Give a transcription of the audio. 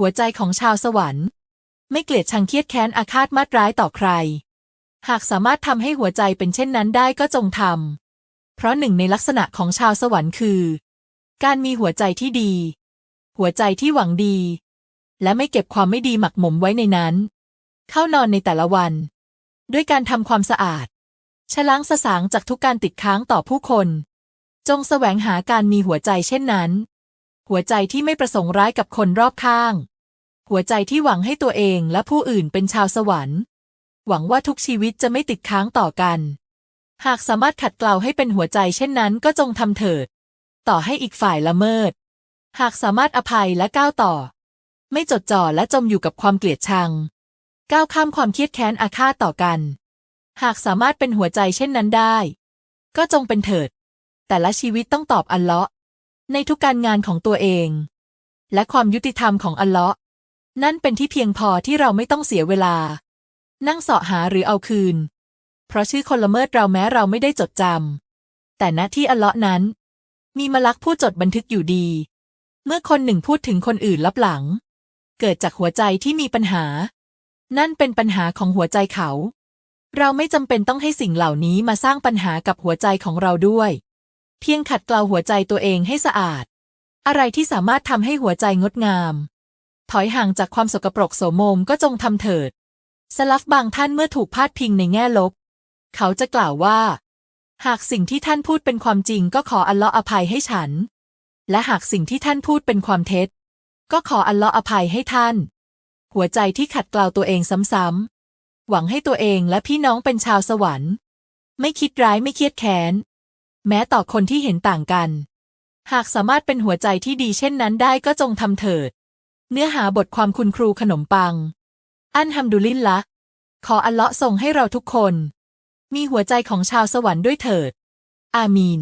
หัวใจของชาวสวรรค์ ไม่เกลียดชังเครียดแค้นอาฆาตมาตร้ายต่อใคร หากสามารถทำให้หัวใจเป็นเช่นนั้นได้ก็จงทำเพราะหนึ่งในลักษณะของชาวสวรรค์คือ การมีหัวใจที่ดี หัวใจที่หวังดี และไม่เก็บความไม่ดีหมักหมมไว้ในนั้น เข้านอนในแต่ละวัน ด้วยการทำความสะอาดชะล้างสสางจากทุกการติดค้างต่อผู้คน จงแสวงหาการมีหัวใจเช่นนั้น หัวใจที่ไม่ประสงค์ร้ายกับคนรอบข้าง หัวใจที่หวังให้ตัวเองและผู้อื่นเป็นชาวสวรรค์ หวังว่าทุกชีวิตจะไม่ติดค้างต่อกัน หากสามารถขัดเกลาให้เป็นหัวใจเช่นนั้นก็จงทำเถิด ต่อให้อีกฝ่ายละเมิด หากสามารถอภัยและก้าวต่อ ไม่จดจ่อและจมอยู่กับความเกลียดชัง ก้าวข้ามความเครียดแค้นอาฆาตต่อกัน หากสามารถเป็นหัวใจเช่นนั้นได้ ก็จงเป็นเถิด แต่ละชีวิตต้องตอบอัลเลาะห์ ในทุกการงานของตัวเอง และความยุติธรรมของอัลเลาะห์นั่นเป็นที่เพียงพอที่เราไม่ต้องเสียเวลา นั่งเสาะหาหรือเอาคืน เพราะชื่อคนละเมิดเราแม้เราไม่ได้จดจำแต่ณที่อัลเลาะห์นั้น มีมลักผู้จดบันทึกอยู่ดี เมื่อคนหนึ่งพูดถึงคนอื่นลับหลัง เกิดจากหัวใจที่มีปัญหา นั่นเป็นปัญหาของหัวใจเขา เราไม่จำเป็นต้องให้สิ่งเหล่านี้มาสร้างปัญหากับหัวใจของเราด้วย เพียงขัดเกลาหัวใจตัวเองให้สะอาด อะไรที่สามารถทำให้หัวใจงดงาม ถอยห่างจากความสกปรกโสมมก็จงทำเถิด สลัฟบางท่านเมื่อถูกพาดพิงในแง่ลบ เขาจะกล่าวว่า หากสิ่งที่ท่านพูดเป็นความจริงก็ขออัลลอฮ์อภัยให้ฉัน และหากสิ่งที่ท่านพูดเป็นความเท็จ ก็ขออัลลอฮ์อภัยให้ท่าน หัวใจที่ขัดเกลาตัวเองซ้ำๆหวังให้ตัวเองและพี่น้องเป็นชาวสวรรค์ ไม่คิดร้ายไม่เครียดแค้น แม้ต่อคนที่เห็นต่างกัน หากสามารถเป็นหัวใจที่ดีเช่นนั้นได้ก็จงทำเถิด เนื้อหาบทความคุณครูขนมปัง อันฮัมดุลิลละ ขออัลเลาะห์ส่งให้เราทุกคน มีหัวใจของชาวสวรรค์ด้วยเถิด อามีน